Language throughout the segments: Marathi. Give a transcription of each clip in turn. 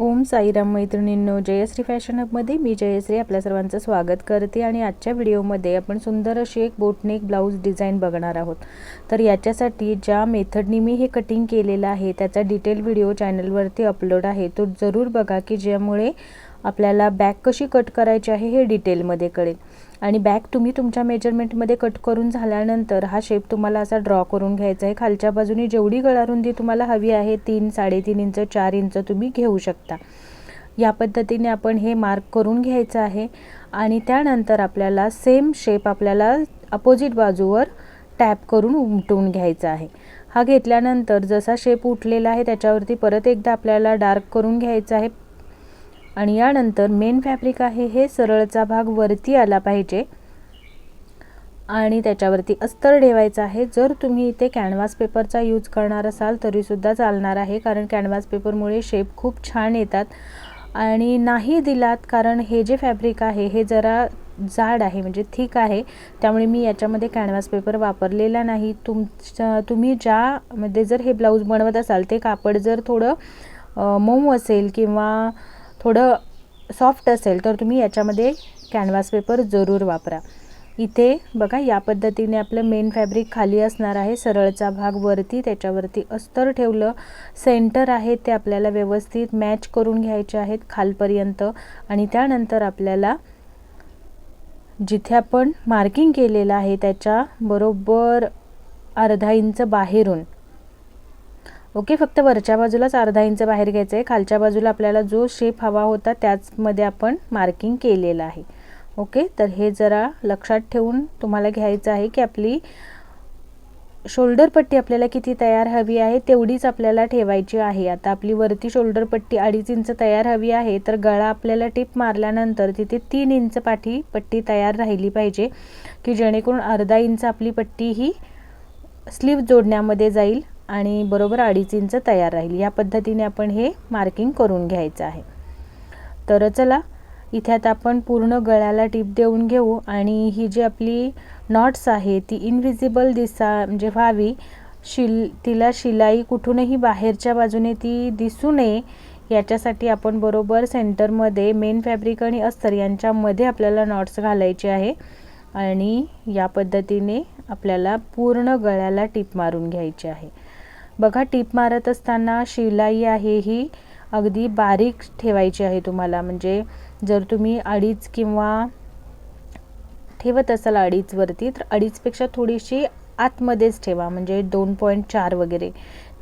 ओम साईराम मैत्रिणींनो जयश्री फॅशन अपमध्ये मी जयश्री आपल्या सर्वांचं स्वागत करते आणि आजच्या व्हिडिओमध्ये आपण सुंदर अशी एक बोटनेक ब्लाऊज डिझाईन बघणार आहोत. तर याच्यासाठी ज्या मेथडनी मी हे कटिंग केलेलं आहे त्याचा डिटेल व्हिडिओ चॅनलवरती अपलोड आहे तो जरूर बघा की ज्यामुळे आपल्याला बॅक कशी कट करायची आहे हे डिटेलमध्ये कळेल. आणि बॅक तुम्ही तुमच्या मेजरमेंटमध्ये कट करून झाल्यानंतर हा शेप तुम्हाला असा ड्रॉ करून घ्यायचा आहे. खालच्या बाजूने जेवढी गळारुंदी तुम्हाला हवी आहे तीन साडेतीन इंच चार इंच तुम्ही घेऊ शकता. या पद्धतीने आपण हे मार्क करून घ्यायचं आहे. आणि त्यानंतर आपल्याला सेम शेप आपल्याला अपोजिट बाजूवर टॅप करून उमटून घ्यायचा आहे. हा घेतल्यानंतर जसा शेप उठलेला आहे त्याच्यावरती परत एकदा आपल्याला डार्क करून घ्यायचा आहे. आणि यानंतर मेन फॅब्रिक आहे हे सरळचा भाग वरती आला पाहिजे. आणि त्याच्यावरती अस्तर ठेवायचं आहे. जर तुम्ही इथे कॅनव्हास पेपरचा यूज करणार असाल तरीसुद्धा चालणार आहे कारण कॅनव्हास पेपरमुळे शेप खूप छान येतात. आणि नाही दिलात कारण हे जे फॅब्रिक आहे हे जरा जाड आहे म्हणजे थिक आहे. त्यामुळे मी याच्यामध्ये कॅनव्हास पेपर वापरलेला नाही. तुमच्या तुम्ही ज्यामध्ये म्हणजे जर हे ब्लाऊज बनवत असाल ते कापड जर थोडं मऊ असेल किंवा थोडं सॉफ्ट असेल तर तुम्ही याच्यामध्ये कॅनव्हास पेपर जरूर वापरा. इथे बघा या पद्धतीने आपलं मेन फॅब्रिक खाली असणार आहे. सरळचा भाग वरती त्याच्यावरती अस्तर ठेवलं. सेंटर आहे ते आपल्याला व्यवस्थित मॅच करून घ्यायचे आहेत खालपर्यंत. आणि त्यानंतर आपल्याला जिथे आपण मार्किंग केलेलं आहे त्याच्या बरोबर अर्धा इंच बाहेरून ओके फक्त वरच्या बाजूलाच अर्धा इंच बाहेर घ्यायचं आहे खालच्या बाजूला आपल्याला जो शेप हवा होता त्याचमध्ये आपण मार्किंग केलेलं आहे. ओके तर हे जरा लक्षात ठेवून तुम्हाला घ्यायचं आहे की आपली शोल्डर पट्टी आपल्याला किती तयार हवी आहे तेवढीच आपल्याला ठेवायची आहे. आता आपली वरती शोल्डर पट्टी अडीच इंच तयार हवी आहे तर गळा आपल्याला टिप मारल्यानंतर तिथे तीन इंच पाठी पट्टी तयार राहिली पाहिजे की जेणेकरून अर्धा इंच आपली पट्टी ही स्लीव जोडण्यामध्ये जाईल. आणि बरोबर अडीच इंच तयार राहील. या पद्धतीने आपण हे मार्किंग करून घ्यायचं आहे. तर चला इथे आता आपण पूर्ण गळ्याला टीप देऊन घेऊ आणि ही जी आपली नॉट्स आहे ती इनविजिबल दिसा म्हणजे व्हावी. शिल तिला शिलाई कुठूनही बाहेरच्या बाजूने ती दिसू नये. याच्यासाठी आपण बरोबर सेंटरमध्ये मेन फॅब्रिक आणि अस्तर यांच्यामध्ये आपल्याला नॉट्स घालायचे आहे. आणि या पद्धतीने आपल्याला पूर्ण गळ्याला टीप मारून घ्यायची आहे. बघा टीप मारत असताना शिलाई आहे ही अगदी बारीक ठेवायची आहे तुम्हाला. म्हणजे जर तुम्ही अडीच किंवा ठेवत असाल अडीचवरती तर अडीचपेक्षा थोडीशी आतमध्येच ठेवा. म्हणजे दोन पॉईंट चार वगैरे.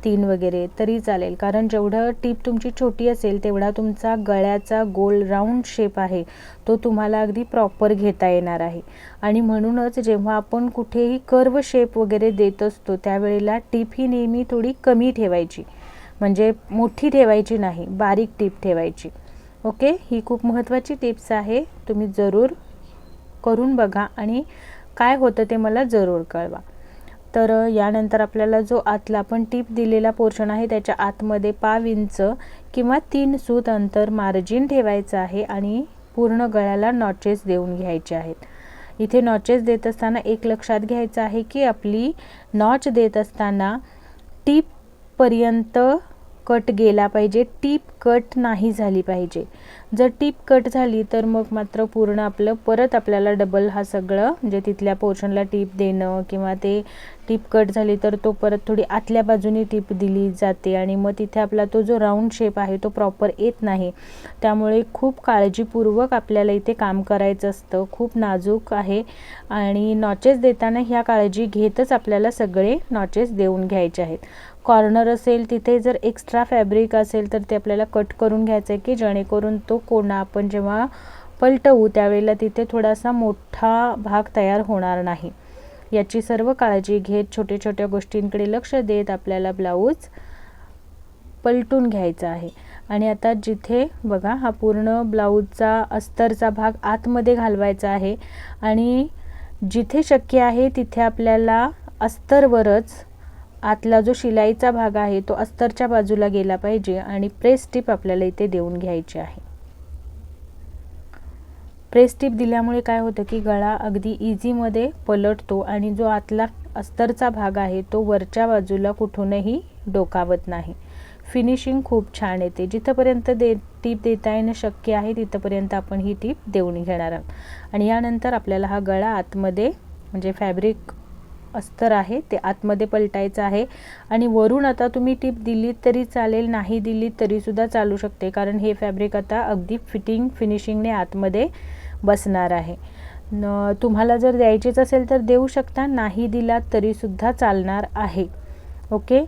तीन वगैरे तरी चालेल. कारण जेवढं टीप तुमची छोटी असेल तेवढा तुमचा गळ्याचा गोल राऊंड शेप आहे तो तुम्हाला अगदी प्रॉपर घेता येणार आहे. आणि म्हणूनच जेव्हा आपण कुठेही कर्व शेप वगैरे देत असतो त्यावेळेला टीप ही नेहमी थोडी कमी ठेवायची. म्हणजे मोठी ठेवायची नाही बारीक टीप ठेवायची. ओके? ही खूप महत्त्वाची टिप्स आहे. तुम्ही जरूर करून बघा आणि काय होतं ते मला जरूर कळवा. तर यानंतर आपल्याला जो आतला आपण टीप दिलेला पोर्शन आहे त्याच्या आतमध्ये पाव इंच किंवा तीन सूत अंतर मार्जिन ठेवायचं आहे आणि पूर्ण गळ्याला नॉचेस देऊन घ्यायचे आहेत. इथे नॉचेस देत असताना एक लक्षात घ्यायचं आहे की आपली नॉच देत असताना टीपपर्यंत कट गेला पाहिजे टीप कट नाही झाली पाहिजे. जर टीप कट झाली तर मग मात्र पूर्ण आपलं परत आपल्याला डबल हा सगळं म्हणजे तिथल्या पोर्शनला टीप देणं किंवा ते टीप कट झाली तर तो परत थोडी आतल्या बाजूने टीप दिली जाते आणि मग तिथे आपला तो जो राऊंड शेप आहे तो प्रॉपर येत नाही. त्यामुळे खूप काळजीपूर्वक आपल्याला इथे काम करायचं असतं. खूप नाजूक आहे आणि नॉचेस देताना ह्या काळजी घेतच आपल्याला सगळे नॉचेस देऊन घ्यायचे आहेत. कॉर्नर असेल तिथे जर एक्स्ट्रा फॅब्रिक असेल तर ते आपल्याला कट करून घ्यायचं आहे की जेणेकरून तो कोणा आपण जेव्हा पलटवू त्यावेळेला तिथे थोडासा मोठा भाग तयार होणार नाही. याची सर्व काळजी घेत छोट्या छोट्या गोष्टींकडे लक्ष देत आपल्याला ब्लाऊज पलटून घ्यायचा आहे. आणि आता जिथे बघा हा पूर्ण ब्लाऊजचा अस्तरचा भाग आतमध्ये घालवायचा आहे. आणि जिथे शक्य आहे तिथे आपल्याला अस्तरवरच आतला जो शिलाईचा भाग आहे तो अस्तरच्या बाजूला गेला पाहिजे आणि प्रेस टिप आपल्याला इथे देऊन घ्यायची आहे. प्रेस टिप दिल्यामुळे काय होतं की गळा अगदी इझीमध्ये पलटतो आणि जो आतला अस्तरचा भाग आहे तो वरच्या बाजूला कुठूनही डोकावत नाही. फिनिशिंग खूप छान येते. जिथंपर्यंत दे टीप देता येणं शक्य आहे तिथंपर्यंत आपण ही टीप देऊन घेणार आहोत. आणि यानंतर आपल्याला हा गळा आतमध्ये म्हणजे फॅब्रिक अस्तर आहे ते आतमध्ये पलटायचं आहे. आणि वरून आता तुम्ही टीप दिली तरी चालेल नाही दिली तरीसुद्धा चालू शकते कारण हे फॅब्रिक आता अगदी फिटिंग फिनिशिंगने आतमध्ये बसणार आहे. न तुम्हाला जर द्यायचीच असेल तर देऊ शकता नाही दिला तरीसुद्धा चालणार आहे. ओके?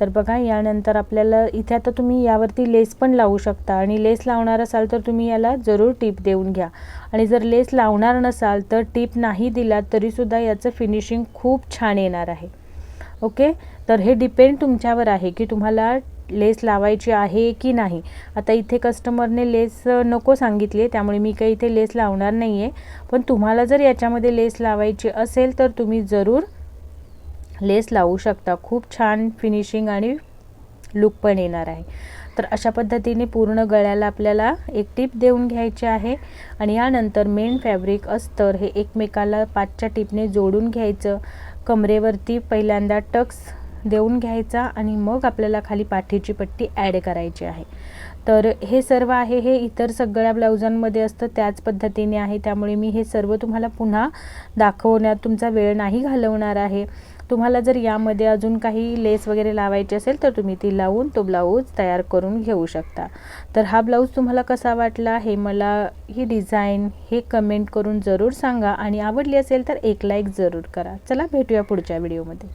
तर बघा यानंतर आपल्याला इथे आता तुम्ही यावरती लेस पण लावू शकता आणि लेस लावणार असाल तर तुम्ही याला जरूर टीप देऊन घ्या. आणि जर लेस लावणार नसाल तर टीप नाही दिला तरीसुद्धा याचं फिनिशिंग खूप छान येणार आहे. ओके? तर हे डिपेंड तुमच्यावर आहे की तुम्हाला लेस लावायची आहे की नाही. आता इथे कस्टमरने लेस नको सांगितली आहे त्यामुळे मी काही इथे लेस लावणार नाही आहे पण तुम्हाला जर याच्यामध्ये लेस लावायची असेल तर तुम्ही जरूर लेस लावू शकता. खूप छान फिनिशिंग आणि लुक पण येणार आहे. तर अशा पद्धतीने पूर्ण गळ्याला आपल्याला एक टीप देऊन घ्यायची आहे. आणि यानंतर मेन फॅब्रिक अस्तर हे एकमेकाला पाचच्या टीपने जोडून घ्यायचं. कमरेवरती पहिल्यांदा टक्स देऊन घ्यायचा आणि मग आपल्याला खाली पाठीची पट्टी ॲड करायची आहे. तर हे सर्व आहे. हे इतर सगळ्या ब्लाउजांमध्ये असतं. त्याच पद्धतीने आहे. त्यामुळे मी हे सर्व तुम्हाला पुन्हा दाखवण्यात तुमचा वेळ नाही घालवणार आहे. तुम्हाला जर यामध्ये अजून काही लेस वगैरे लावायची असेल तर तुम्ही ती लावून तो ब्लाऊज तयार करून घेऊ शकता. तर हा ब्लाऊज तुम्हाला कसा वाटला हे मला ही डिझाईन हे कमेंट करून जरूर सांगा. आणि आवडली असेल तर एक लाईक जरूर करा. चला भेटूया पुढच्या व्हिडिओमध्ये.